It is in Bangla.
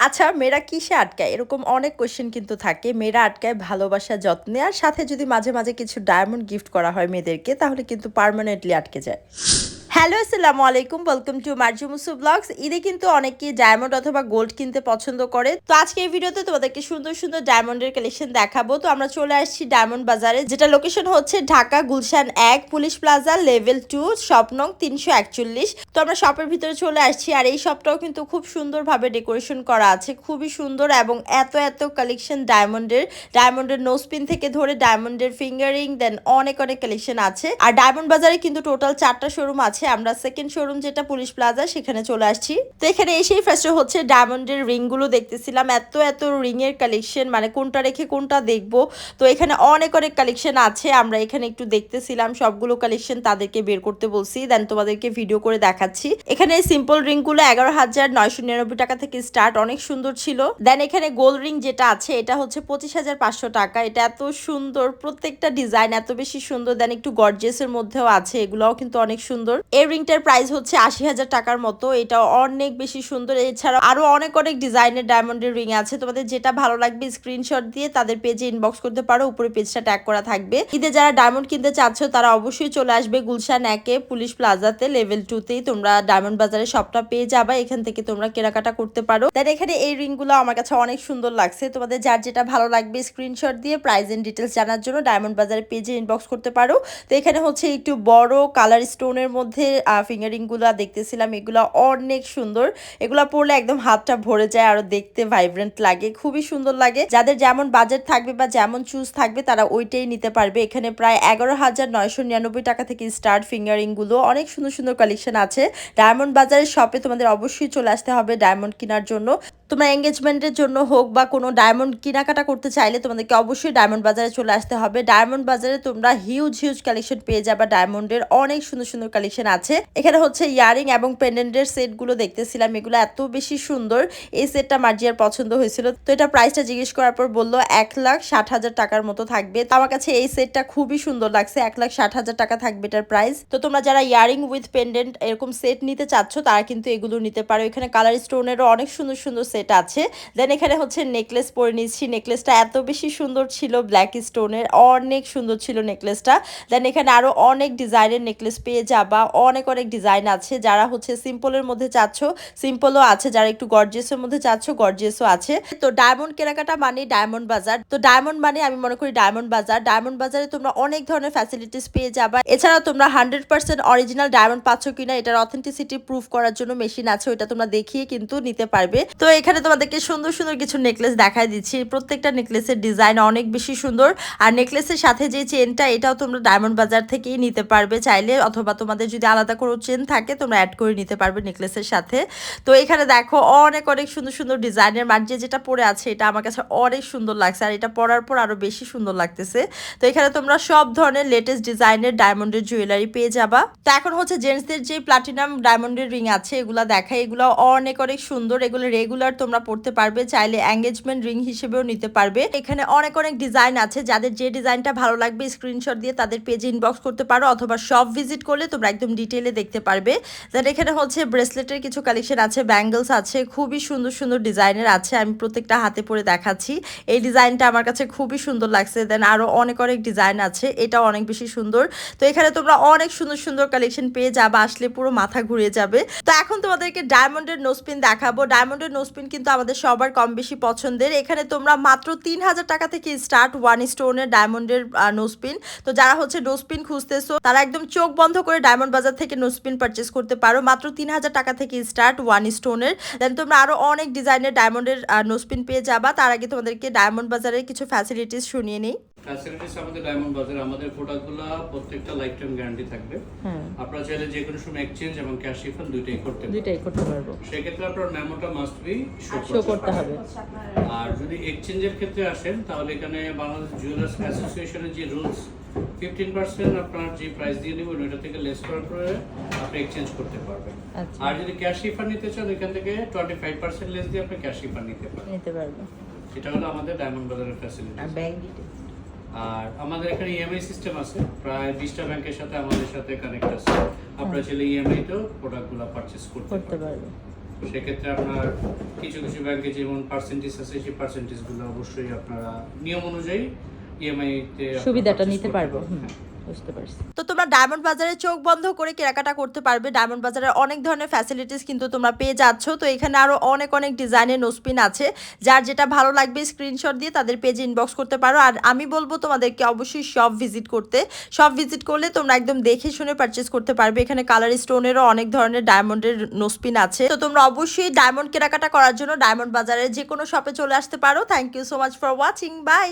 আচ্ছা মেয়েরা কিসে আটকায়? এরকম অনেক কোয়েশ্চেন কিন্তু থাকে। মেয়েরা আটকায় ভালোবাসা, যত্নে। আর সাথে যদি মাঝে মাঝে কিছু ডায়মন্ড গিফট করা হয় মেয়েদেরকে, তাহলে কিন্তু পারমানেন্টলি আটকে যায়। হ্যালো, আসসালামু আলাইকুম। Welcome to Marju Musu blogs. ঈদে কিন্তু অনেকে ডায়মন্ড অথবা গোল্ড কিনতে পছন্দ করে। তো আজকে এই ভিডিওতে তোমাদেরকে সুন্দর সুন্দর ডায়মন্ডের কালেকশন দেখাবো। তো আমরা চলে আসছি ডায়মন্ড বাজারে, যেটা লোকেশন হচ্ছে ঢাকা গুলশান এক, police plaza level two shop নং তিনশো একচল্লিশ। তো আমরা শপের ভিতরে চলে আসছি, আর এই শপটাও কিন্তু খুব সুন্দরভাবে ডেকোরেশন করা আছে। খুবই সুন্দর এবং এত এত কালেকশন ডায়মন্ডের ডায়মন্ডের নোসপিন থেকে ধরে ডায়মন্ডের ফিঙ্গারিং দেন অনেক অনেক কালেকশন আছে। আর ডায়মন্ড বাজারে কিন্তু টোটাল চারটা শোরুম আছে। আমরা সেকেন্ড শোরুম যেটা পুলিশ প্লাজা সেখানে চলে আসছি। তো এখানে এসেই ফার্স্টে হচ্ছে ডায়মন্ডের রিংগুলো দেখতেছিলাম। এত এত রিং এর কালেকশন মানে কোনটা রেখে কোনটা দেখব? তো এখানে অনেক অনেক কালেকশন আছে, আমরা এখানে একটু দেখতেছিলাম। সবগুলো কালেকশন তাদেরকে বের করতে বলছি দেন তোমাদেরকে ভিডিও করে দেখাচ্ছি। এখানে সিম্পল রিংগুলো এগারো হাজার নয়শো নিরানব্বই টাকা থেকে স্টার্ট অনেক সুন্দর ছিল। দেন এখানে গোল রিং যেটা আছে, এটা হচ্ছে পঁচিশ হাজার পাঁচশো টাকা। এটা এত সুন্দর, প্রত্যেকটা ডিজাইন এত বেশি সুন্দর দেন একটু গর্জেসের মধ্যেও আছে, এগুলোও কিন্তু অনেক সুন্দর। এই রিংটার প্রাইস হচ্ছে আশি হাজার টাকার মতো। এটা অনেক বেশি সুন্দর। এছাড়া আরও অনেক অনেক ডিজাইনের ডায়মন্ডের রিং আছে। তোমাদের যেটা ভালো লাগবে স্ক্রিনশট দিয়ে তাদের পেজে ইনবক্স করতে পারো। উপরে পেজটা ট্যাগ করা থাকবে। ঈদে যারা ডায়মন্ড কিনতে চাচ্ছ, তারা অবশ্যই চলে আসবে গুলশান একে পুলিশ প্লাজাতে লেভেল টুতেই তোমরা ডায়মন্ড বাজারে সবটা পেয়ে যাবা। এখান থেকে তোমরা কেনাকাটা করতে পারো। দেন এখানে এই রিংগুলো আমার কাছে অনেক সুন্দর লাগছে। তোমাদের যার যেটা ভালো লাগবে স্ক্রিনশট দিয়ে প্রাইস এন্ড ডিটেলস জানার জন্য ডায়মন্ড বাজারের পেজে ইনবক্স করতে পারো। তো এখানে হচ্ছে একটু বড় কালার স্টোনের মধ্যে ফিঙ্গারিংগুলা দেখতেছিলাম, এগুলো অনেক সুন্দর। এগুলো পরলে একদম হাতটা ভরে যায়, আরও দেখতে ভাইব্রেন্ট লাগে, খুবই সুন্দর লাগে। যাদের যেমন বাজেট থাকবে বা যেমন চুজ থাকবে, তারা ওইটাই নিতে পারবে। এখানে প্রায় এগারো হাজার নয়শো নিরানব্বই টাকা থেকে স্টার্ট ফিঙ্গারিংগুলো অনেক সুন্দর সুন্দর কালেকশন আছে। ডায়মন্ড বাজারের শপে তোমাদের অবশ্যই চলে আসতে হবে ডায়মন্ড কেনার জন্য। তোমরা এঙ্গেজমেন্টের জন্য হোক বা কোনো ডায়মন্ড কেনাকাটা করতে চাইলে তোমাদেরকে অবশ্যই ডায়মন্ড বাজারে চলে আসতে হবে। ডায়মন্ড বাজারে তোমরা হিউজ হিউজ কালেকশন পেয়ে যাবে। ডায়মন্ডের অনেক সুন্দর সুন্দর কালেকশন আছে। এখানে হচ্ছে ইয়ারিং এবং পেন্ডেন্টের সেটগুলো দেখতেছিলাম। এগুলো এত বেশি সুন্দর। এই সেটটা মার্জিয়ার পছন্দ হয়েছিল। তো এটা প্রাইসটা জিজ্ঞেস করার পর বলল, এক লাখ ষাট হাজার টাকার মতো থাকবে। তো আমার কাছে এই সেটটা খুবই সুন্দর লাগছে। এক লাখ ষাট হাজার টাকা থাকবে এটার প্রাইস তো তোমরা যারা ইয়ারিং উইথ পেন্ডেন্ট এরকম সেট নিতে চাচ্ছ, তারা কিন্তু এগুলো নিতে পারো। এখানে কালার স্টোনেরও অনেক সুন্দর সুন্দর আছে। দেন এখানে হচ্ছে নেকলেস পরে নিচ্ছি নেকলেসটা এত বেশি সুন্দর ছিল ব্ল্যাক স্টোনের অনেক সুন্দর ছিল নেকলেসটা দেন এখানে আরও অনেক ডিজাইনের নেকলেস পেয়ে যাবা। অনেক অনেক ডিজাইন আছে। যারা হচ্ছে সিম্পলের মধ্যে চাচ্ছ সিম্পলও আছে। যারা একটু গর্জিয়াসের মধ্যে চাচ্ছ গর্জিয়াসও আছে। তো ডায়মন্ড কেনাকাটা মানে ডায়মন্ড বাজার। তো ডায়মন্ড মানে আমি মনে করি ডায়মন্ড বাজার। ডায়মন্ড বাজারে তোমরা অনেক ধরনের ফ্যাসিলিটিস পেয়ে যাবা। এছাড়া তোমরা হান্ড্রেড পার্সেন্ট অরিজিনাল ডায়মন্ড পাচ্ছ কিনা, এটার অথেন্টিসিটি প্রুফ করার জন্য মেশিন আছে, ওইটা তোমরা দেখিয়ে কিন্তু নিতে পারবে। তো এখানে তোমাদেরকে সুন্দর সুন্দর কিছু নেকলেস দেখায় দিচ্ছি। প্রত্যেকটা নেকলেসের ডিজাইন অনেক বেশি সুন্দর। আর নেকলেসের সাথে যে চেনটা এটাও তোমরা ডায়মন্ড বাজার থেকেই নিতে পারবে চাইলে, অথবা তোমাদের যদি আলাদা কোনো চেন থাকে, তোমরা অ্যাড করে নিতে পারবে নেকলেসের সাথে। তো এখানে দেখো, অনেক অনেক সুন্দর সুন্দর ডিজাইনের মার্জে যেটা পরে আছে, এটা আমার কাছে অনেক সুন্দর লাগছে। আর এটা পরার পর আরও বেশি সুন্দর লাগতেছে। তো এখানে তোমরা সব ধরনের লেটেস্ট ডিজাইনের ডায়মন্ডের জুয়েলারি পেয়ে যাবা। তো এখন হচ্ছে জেন্টসদের যে প্লাটিনাম ডায়মন্ডের রিং আছে, এগুলা দেখায় এগুলো অনেক অনেক সুন্দর। এগুলো রেগুলার তোমরা পড়তে পারবে, চাইলে এঙ্গেজমেন্ট রিং হিসেবেও নিতে পারবে। এখানে অনেক অনেক ডিজাইন আছে, যাদের যে ডিজাইনটা ভালো লাগবে স্ক্রিনশট দিয়ে তাদের পেজে ইনবক্স করতে পারো, অথবা সব ভিজিট করলে তোমরা একদম ডিটেলে দেখতে পারবে। দেন এখানে হচ্ছে ব্রেসলেটের কিছু কালেকশন আছে ব্যাঙ্গলস আছে, খুবই সুন্দর সুন্দর ডিজাইনের আছে, আমি প্রত্যেকটা হাতে পরে দেখাচ্ছি। এই ডিজাইনটা আমার কাছে খুবই সুন্দর লাগছে দেন আরও অনেক অনেক ডিজাইন আছে এটা অনেক বেশি সুন্দর। তো এখানে তোমরা অনেক সুন্দর সুন্দর কালেকশন পেয়ে যাবে, আসলে পুরো মাথা ঘুরে যাবে। তো এখন তোমাদেরকে ডায়মন্ডের নোসপিন দেখাবো। ডায়মন্ডের নোসপিন কিন্তু আমাদের সবার কম বেশি পছন্দের। এখানে তোমরা মাত্র তিন হাজার টাকা থেকে স্টার্ট ওয়ান স্টোনের ডায়মন্ডের নোসপিন তো যারা হচ্ছে নোসপিন খুঁজতেছো, তারা একদম চোখ বন্ধ করে ডায়মন্ড বাজার থেকে নোসপিন পারচেস করতে পারো। মাত্র তিন হাজার টাকা থেকে স্টার্ট ওয়ান স্টোনের দেন তোমরা আরও অনেক ডিজাইনের ডায়মন্ডের নোসপিন পেয়ে যাবা। তার আগে তোমাদেরকে ডায়মন্ড বাজারের কিছু ফ্যাসিলিটিস শুনিয়ে নিই। ফ্যাসিলিটিস আমাদের ডায়মন্ড বাজারে আমাদের প্রোডাক্টগুলো প্রত্যেকটা লাইফ টাইম গ্যারান্টি থাকবে আপনারা চাইলে যে কোনো সময় এক্সচেঞ্জ এবং ক্যাশ রিফান্ড দুইটাই করতে পারবেন। দুইটাই করতে পারব। সেক্ষেত্রে আপনার মেমোটা মাস্ট বি শো করতে হবে। আর যদি এক্সচেঞ্জের ক্ষেত্রে আসেন তাহলে এখানে বাংলাদেশ জুয়েলার্স অ্যাসোসিয়েশনের যে রুলস ফিফটিন পার্সেন্ট আপনার যে প্রাইস দিয়ে নেবেন ওইটা থেকে লেস করার পরে আপনি এক্সচেঞ্জ করতে পারবেন। আচ্ছা। আর যদি ক্যাশ রিফান্ড নিতে চান এখান থেকে টোয়েন্টি ফাইভ পার্সেন্ট লেস দিয়ে আপনি ক্যাশ রিফান্ড নিতে পারেন নিতে পারব। এটা হলো আমাদের ডায়মন্ড বাজারের ফ্যাসিলিটি আর ব্যাংক ডিটেলস আর আমাদের এখানে ইএমআই সিস্টেম আছে। প্রায় বিশটা ব্যাংকের সাথে আমাদের সাথে কানেক্ট আছে। আপনারা চাইলে ইএমআই তেও প্রোডাক্টগুলো পারচেস করতে পারবেন পারব। সেক্ষেত্রে আপনার কিছু কিছু ব্যাংকে যেমন পার্সেন্টেজ আছে সেই পার্সেন্টেজগুলো অবশ্যই আপনারা নিয়ম অনুযায়ী ইএমআই তে সুবিধাটা নিতে পারব। বুঝতে পারছি। তো তোমরা ডায়মন্ড বাজারে চোখ বন্ধ করে কেনাকাটা করতে পারবে। ডায়মন্ড বাজারে অনেক ধরনের ফ্যাসিলিটিস কিন্তু তোমরা পেয়ে যাচ্ছ। তো এখানে আরও অনেক অনেক ডিজাইনের নোসপিন আছে। যার যেটা ভালো লাগবে স্ক্রিনশট দিয়ে তাদের পেজে ইনবক্স করতে পারো। আর আমি বলব তোমাদেরকে অবশ্যই শপ ভিজিট করতে। শপ ভিজিট করলে তোমরা একদম দেখে শুনে পারচেস করতে পারবে। এখানে কালার স্টোনেরও অনেক ধরনের ডায়মন্ডের নোসপিন আছে। তো তোমরা অবশ্যই ডায়মন্ড কেনাকাটা করার জন্য ডায়মন্ড বাজারে যে কোনো শপে চলে আসতে পারো। Thank you so much for watching bye